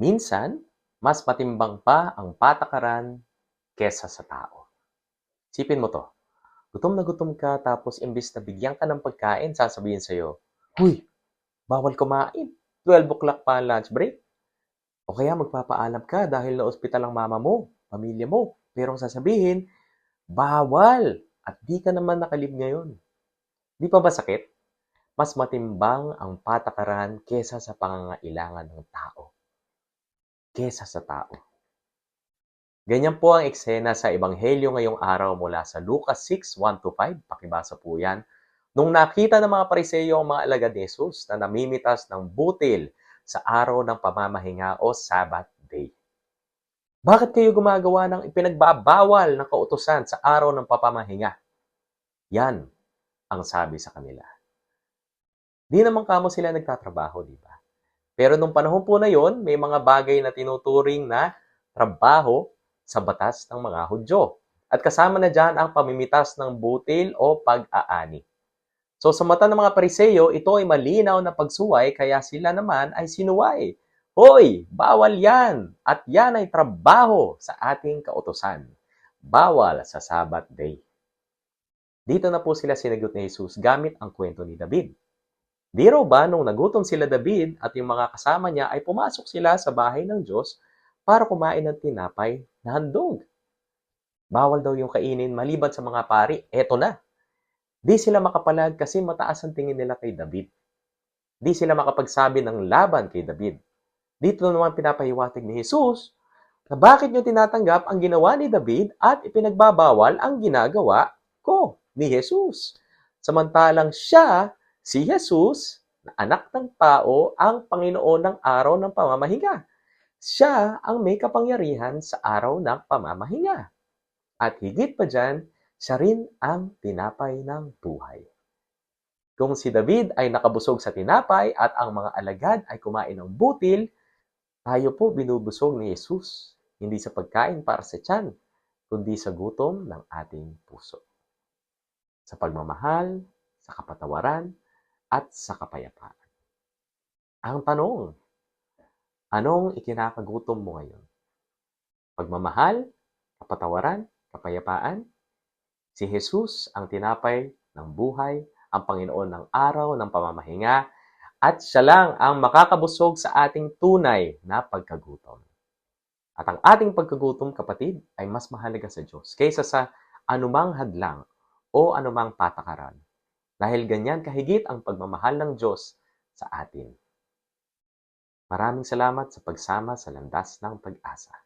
Minsan, mas matimbang pa ang patakaran kesa sa tao. Sipin mo to. Gutom na gutom ka tapos imbis na bigyan ka ng pagkain, sasabihin sa'yo, Huy, bawal kumain. 12 o'clock pa ang lunch break. O kaya magpapaalam ka dahil na ospital ang mama mo, pamilya mo. Pero ang sasabihin, bawal. At di ka naman nakalib ngayon. Di pa ba sakit? Mas matimbang ang patakaran kesa sa pangangailangan ng tao. Kesa sa tao. Ganyan po ang eksena sa Ebanghelyo ngayong araw mula sa Lucas 6, 1-5. Pakibasa po yan. Nung nakita ng mga pariseyo ang mga alagad ni Jesus na namimitas ng butil sa araw ng pamamahinga o Sabbath day. Bakit kayo gumagawa ng ipinagbabawal ng kautosan sa araw ng papamahinga? Yan ang sabi sa kanila. Di naman kamo sila nagtatrabaho, di ba? Pero nung panahon po na yon, may mga bagay na tinuturing na trabaho sa batas ng mga Hudyo. At kasama na dyan ang pamimitas ng butil o pag-aani. So sa mata ng mga pariseyo, ito ay malinaw na pagsuway kaya sila naman ay sinuway. Hoy, bawal yan! At yan ay trabaho sa ating kautosan. Bawal sa Sabbath day. Dito na po sila sinagot ni Jesus gamit ang kwento ni David. Raw ba nung nagutom sila David at yung mga kasama niya ay pumasok sila sa bahay ng Diyos para kumain ng tinapay na handog. Bawal daw yung kainin maliban sa mga pari. Eto na. Di sila makapalag kasi mataas ang tingin nila kay David. Di sila makapagsabi ng laban kay David. Dito naman pinapahiwatig ni Jesus na bakit nyo tinatanggap ang ginawa ni David at ipinagbabawal ang ginagawa ko ni Jesus. Samantalang siya, si Jesus, na anak ng tao, ang Panginoon ng araw ng pamamahinga. Siya ang may kapangyarihan sa araw ng pamamahinga. At higit pa dyan, siya rin ang tinapay ng buhay. Kung si David ay nakabusog sa tinapay at ang mga alagad ay kumain ng butil, tayo po binubusog ni Jesus, hindi sa pagkain para sa tiyan, kundi sa gutom ng ating puso. Sa pagmamahal, sa kapatawaran, at sa kapayapaan. Ang tanong, anong ikinakagutom mo ngayon? Pagmamahal, kapatawaran, kapayapaan? Si Jesus ang tinapay ng buhay, ang Panginoon ng araw ng pamamahinga, at siya lang ang makakabusog sa ating tunay na pagkagutom. At ang ating pagkagutom, kapatid, ay mas mahalaga sa Diyos kaysa sa anumang hadlang o anumang patakaran. Dahil ganyan kahigit ang pagmamahal ng Diyos sa atin. Maraming salamat sa pagsama sa landas ng pag-asa.